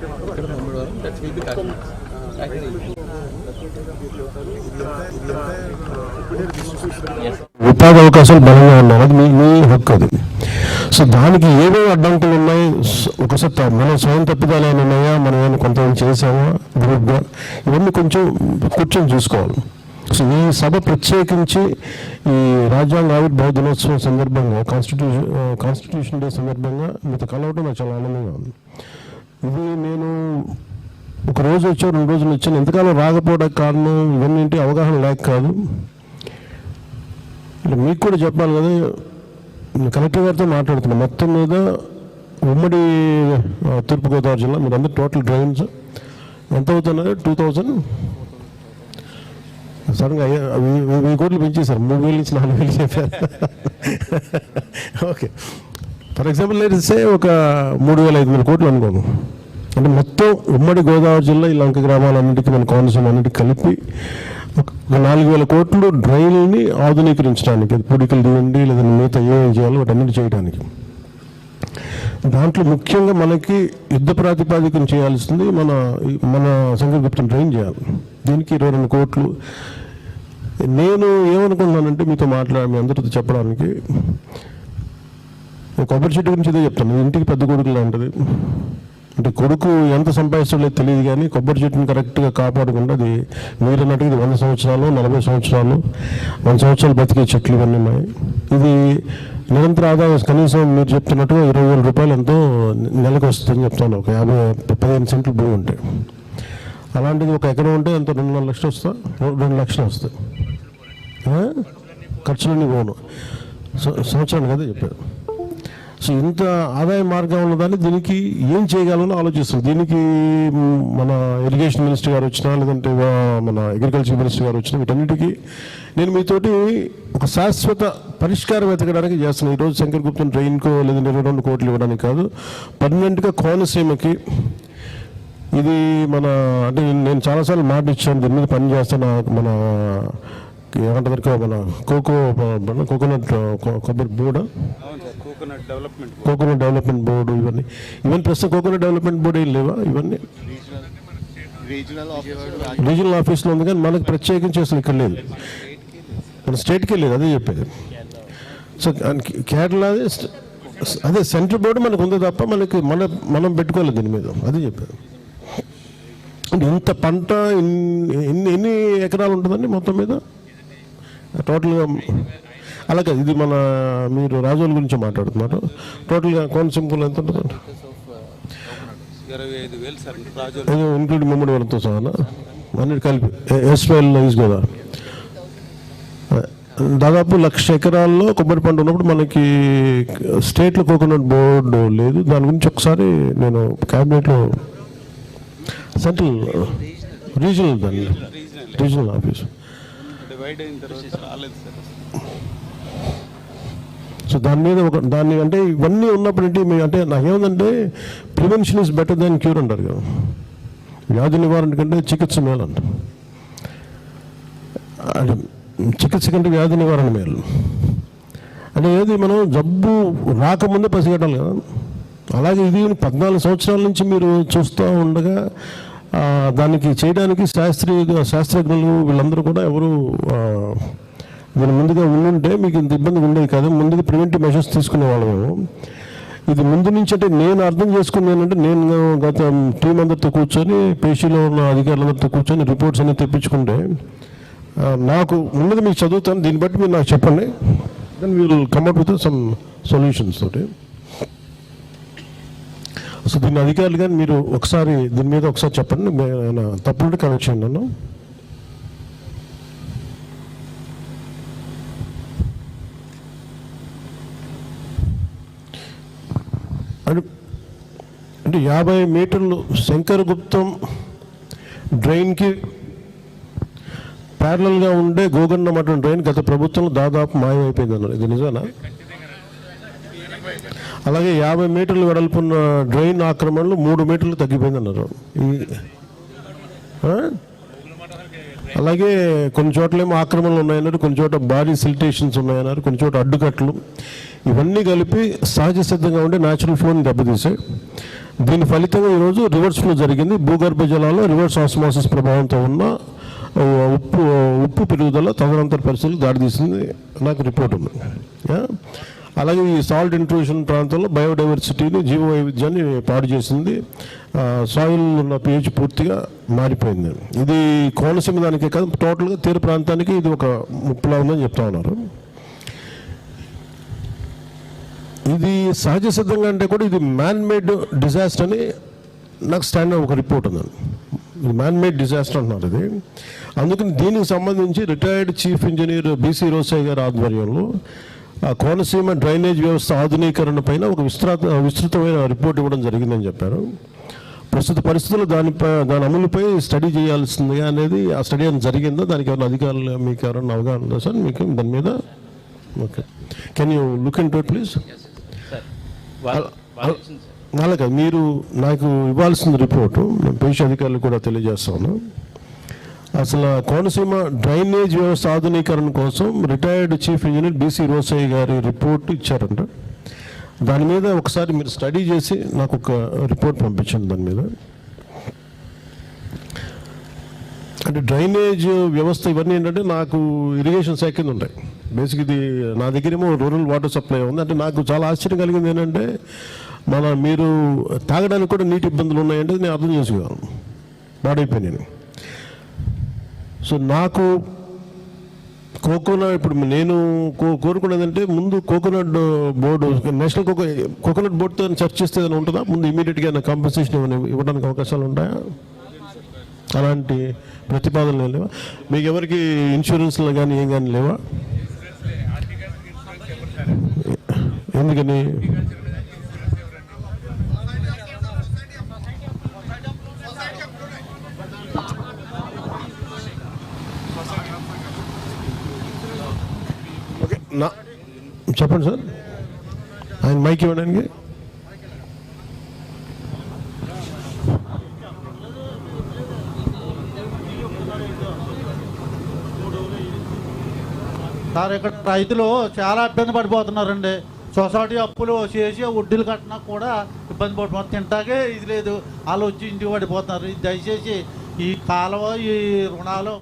ఇక్కడ that's will be ఉపాధి అవకాశాలు బలంగా ఉన్నాయి అది మీ మీ హక్కు అది. సో దానికి ఏవే అడ్డంకులు ఉన్నాయి? ఒకసారి మనం మన స్వయం తప్పిదాలు ఏమైనా ఉన్నాయా? మనం ఏమైనా కొంత చేసామా గ్రూప్గా? ఇవన్నీ కొంచెం కూర్చొని చూసుకోవాలి. సో ఈ సభ ప్రత్యేకించి ఈ రాజ్యాంగ ఆవిర్భావ దినోత్సవం సందర్భంగా కాన్స్టిట్యూషన్ కాన్స్టిట్యూషన్ డే సందర్భంగా మీతో కలవడం నాకు చాలా ఆనందంగా ఉంది. ఇది నేను ఒక రోజు వచ్చా రెండు రోజులు వచ్చాను. ఎంతకాలం రాకపోవడానికి కారణం ఇవన్నీ అవగాహన లేక కాదు. అంటే మీకు కూడా చెప్పాలి కదా నేను కలెక్టర్ గారితో మాట్లాడుతున్నాను మొత్తం మీద ఉమ్మడి తూర్పుగోదావరి జిల్లా మీరు అందరు టోటల్ డ్రైన్స్. ఎంత అవుతున్నారు టూ థౌజండ్. సడన్గా వెయ్యి- కోట్లు పెంచేశారు. మూడు వేల నుంచి నాలుగు వేలు చెప్పారు. ఓకే. ఫర్ ఎగ్జాంపుల్ లేసే ఒక మూడు వేల ఐదు వేల కోట్లు అనుకోము అంటే మొత్తం ఉమ్మడి గోదావరి జిల్లా ఈ లంక గ్రామాలన్నింటికి మన కోనసీమ అన్నింటికి కలిపి ఒక నాలుగు వేల కోట్లు డ్రైన్ని ఆధునీకరించడానికి అది పొడికలు తీయండి లేదా మిగతా ఏమేమి చేయాలో వాటన్నిటి చేయడానికి. దాంట్లో ముఖ్యంగా మనకి యుద్ధ ప్రాతిపాదికన చేయాల్సింది మన మన సంఘగుప్తం ట్రైన్ చేయాలి. దీనికి ఇరవై రెండు కోట్లు. నేను ఏమనుకున్నానంటే మీతో మాట్లాడి మీ అందరితో చెప్పడానికి కొబ్బరి చెట్టు గురించి ఇదే చెప్తాను. ఇంటికి పెద్ద కొడుకులా లాంటిది. అంటే కొడుకు ఎంత సంపాదిస్తాడో తెలియదు కానీ కొబ్బరి చెట్టుని కరెక్ట్గా కాపాడకుండా అది మీరు అన్నట్టుగా ఇది వంద సంవత్సరాలు నలభై సంవత్సరాలు వంద సంవత్సరాలు బతికే చెట్లు ఇవన్నీ ఉన్నాయి. ఇది నిరంతర ఆదాయం కనీసం మీరు చెప్తున్నట్టుగా ఇరవై వేల రూపాయలు ఎంతో నెలకు వస్తుందని చెప్తాను. ఒక యాభై పదిహేను సెంట్లు భూమి ఉంటే. అలాంటిది ఒక ఎకరం ఉంటే ఎంత రెండున్నర లక్షలు వస్తా రెండు లక్షలు వస్తాయి. ఖర్చులన్నీ పోను. స- సంవత్సరానికి అదే చెప్పారు. సో ఇంత ఆదాయ మార్గం ఉన్నదాన్ని దీనికి ఏం చేయగలనో ఆలోచిస్తుంది దీనికి మన ఇరిగేషన్ మినిస్టర్ గారు వచ్చినా లేదంటే మన అగ్రికల్చర్ మినిస్టర్ గారు వచ్చినా వీటన్నిటికీ నేను మీతోటి ఒక శాశ్వత పరిష్కారం వెతకడానికి చేస్తున్నాను ఈరోజు శంకర్ గుప్తం ట్రైన్కో లేదంటే ఇరవై రెండు కోట్లు ఇవ్వడానికి కాదు పర్మనెంట్గా కోనసీమకి ఇది మన అంటే నేను- నేను చాలాసార్లు మాట ఇచ్చాను దీని మీద పని చేస్తాను మన ఏమంటారు మన కోకో మన కోకోనట్ కొబ్బరి board? Coconut development coconut development board ఇవన్నీ. ఇవన్నీ ప్రస్తుతం కోకోనట్ డెవలప్మెంట్ బోర్డు ఏం లేవా ఇవన్నీ? రీజనల్ ఆఫీస్లో ఉంది కానీ మనకు ప్రత్యేకించి అసలు ఇక్కడ లేదు. మన స్టేట్కి లేదు అదే చెప్పేది. సో కేరళ అదే సెంట్రల్ బోర్డు మనకు ఉంది తప్ప మనకి మన మనం పెట్టుకోలేదు దీని మీద. అదే చెప్పేది. అంటే ఇంత పంట ఎన్ని ఎన్ని ఎకరాలు ఉంటుందండి మొత్తం మీద? టోటల్గా అలాగే ఇది మన మీరు రాజోల గురించి మాట్లాడుతున్నారు. టోటల్గా కోనసీమలో ఎంత ఉంటుంది? ఇంక్లూడ్ ముమ్మడి వరంతో సహా అన్నిటి కలిపి. ఎస్వెల్ ఈజ్ కదా? దాదాపు లక్ష ఎకరాల్లో కొబ్బరి పంట ఉన్నప్పుడు మనకి స్టేట్లో కోకోనట్ బోర్డు లేదు. దాని గురించి ఒకసారి నేను క్యాబినెట్లో సెంట్రల్ రీజనల్ దాన్ని. రీజనల్ ఆఫీస్ డివైడ్ అయిన తర్వాత రాలేదు సార్ సో దాని మీద ఒక దాన్ని అంటే ఇవన్నీ ఉన్నప్పుడు ఏంటి మీ అంటే నాకేముందంటే prevention is better than cure అంటారు కదా. వ్యాధి నివారణ కంటే చికిత్స మేలు అంట. అంటే చికిత్స కంటే వ్యాధి నివారణ మేలు. అంటే ఏది మనం జబ్బు రాకముందే పసిగట్టాలి కదా. అలాగే ఇది పద్నాలుగు సంవత్సరాల నుంచి మీరు చూస్తూ ఉండగా దానికి చేయడానికి శాస్త్రీయ శాస్త్రజ్ఞులు వీళ్ళందరూ కూడా ఎవరు మీరు ముందుగా ఉండుంటే మీకు ఇంత ఇబ్బంది ఉండేది కాదు. ముందుగా ప్రివెంటివ్ మెషర్స్ తీసుకునే వాళ్ళము. ఇది ముందు నుంచి అంటే నేను అర్థం చేసుకున్నానంటే నేను గత టీం అందరితో కూర్చొని పేషీలో ఉన్న అధికారులందరితో కూర్చొని రిపోర్ట్స్ అన్ని తెప్పించుకుంటే నాకు ఉన్నది మీకు చదువుతాను. దీన్ని బట్టి మీరు నాకు చెప్పండి. Then we will come at with some solutions తోటి. సో దీని అధికారులు కానీ మీరు ఒకసారి దీని మీద ఒకసారి చెప్పండి. మే- ఏమైనా తప్పులుంటే కరెక్ట్ చేయండి నన్ను. అంటే అంటే యాభై మీటర్లు శంకరగుప్తం డ్రైన్కి ప్యారలల్గా ఉండే గోగన్న డ్రైన్ గత ప్రభుత్వంలో దాదాపు మాయమైపోయింది అన్నారు. ఇది నిజానా అలాగే యాభై మీటర్లు వెడల్పున్న డ్రైన్ ఆక్రమణలు మూడు మీటర్లు తగ్గిపోయింది అన్నారు ఈ- అలాగే కొన్ని చోట్ల ఏమో ఆక్రమణలు ఉన్నాయన్నారు కొన్ని చోట భారీ సిలిటేషన్స్ ఉన్నాయన్నారు కొన్ని చోట అడ్డుకట్లు ఇవన్నీ కలిపి సహజ సిద్ధంగా ఉండే న్యాచురల్ ఫ్లోని దెబ్బతీసాయి దీని ఫలితంగా ఈరోజు రివర్స్ ఫ్లో జరిగింది. భూగర్భ జలాల్లో రివర్స్ ఆస్మాసిస్ ప్రభావంతో ఉన్న ఉప్పు ఉప్పు పెరుగుదల తదనంతర పరిస్థితులు దారితీసింది. నాకు రిపోర్ట్ ఉంది. అలాగే ఈ సాల్ట్ ఇంట్రూషన్ ప్రాంతంలో బయోడైవర్సిటీని జీవ వైవిధ్యాన్ని పాడు చేసింది. సాయిల్ ఉన్న పిహెచ్ పూర్తిగా మారిపోయింది. ఇది కోనసీమ దానికే కాదు టోటల్గా తీర ప్రాంతానికి ఇది ఒక ముప్పులా ఉందని చెప్తా ఉన్నారు. ఇది సహజ సిద్ధంగా అంటే కూడా ఇది మ్యాన్ మేడ్ డిజాస్టర్ అని నాకు స్టాండ్ ఒక రిపోర్ట్ ఉందండి ఇది మ్యాన్ మేడ్ డిజాస్టర్ అంటున్నారు ఇది. అందుకని దీనికి సంబంధించి retired chief engineer B C గారి ఆధ్వర్యంలో కోనసీమ డ్రైనేజ్ వ్యవస్థ ఆధునీకరణ పైన ఒక విస్తృత విస్తృతమైన రిపోర్ట్ ఇవ్వడం జరిగిందని చెప్పారు. ప్రస్తుత పరిస్థితుల్లో దానిపై దాని అమలుపై స్టడీ చేయాల్సిందిగా అనేది ఆ స్టడీ అని జరిగిందో? దానికి ఎవరైనా అధికారులు మీకు ఎవరైనా అవగాహన ఉందా సార్? మీకు దాని మీద? Okay can you look into please అలాగే మీరు నాకు ఇవ్వాల్సిన రిపోర్టు నేను పేష అధికారులు కూడా తెలియజేస్తాను అసలు కోనసీమ డ్రైనేజ్ వ్యవస్థ ఆధునీకరణ కోసం retired chief engineer B C గారి రిపోర్ట్ ఇచ్చారంట. దాని మీద ఒకసారి మీరు స్టడీ చేసి నాకు ఒక రిపోర్ట్ పంపించండి దాని మీద. అంటే డ్రైనేజ్ వ్యవస్థ ఇవన్నీ ఏంటంటే నాకు ఇరిగేషన్ శాఖ కింద ఉంటాయి. బేసిక్ ఇది నా దగ్గరేమో రూరల్ వాటర్ సప్లై ఉంది. అంటే నాకు చాలా ఆశ్చర్యం కలిగింది ఏంటంటే మన మీరు తాగడానికి కూడా నీటి ఇబ్బందులు ఉన్నాయంటే నేను అర్థం చేసుకోగలను. పాడైపోయినాను సో నాకు కోకోనట్ ఇప్పుడు నేను కో కోరుకునేదంటే ముందు coconut board national coco coconut బోర్డుతో చర్చిస్తే ఏదైనా ఉంటుందా? ముందు ఇమీడియట్గా కాంపెన్సేషన్ ఏమైనా ఇవ్వడానికి అవకాశాలు ఉంటాయా? అలాంటి ప్రతిపాదనలు లేవా? మీకు ఎవరికి ఇన్సూరెన్స్లు కానీ ఏం కానీ లేవా? ఎందుకని? చెప్పండి సార్. ఆయన మైక్ ఇవ్వడానికి. సార్ ఇక్కడ రైతులు చాలా ఇబ్బంది పడిపోతున్నారండి. సొసైటీ అప్పులు చేసి వడ్డీలు కట్టినా కూడా ఇబ్బంది పడిపోతున్నారు. తింటాకే ఇది లేదు. వాళ్ళు వచ్చి ఇంటికి పడిపోతున్నారు. దయచేసి ఈ కాలువ ఈ రుణాలు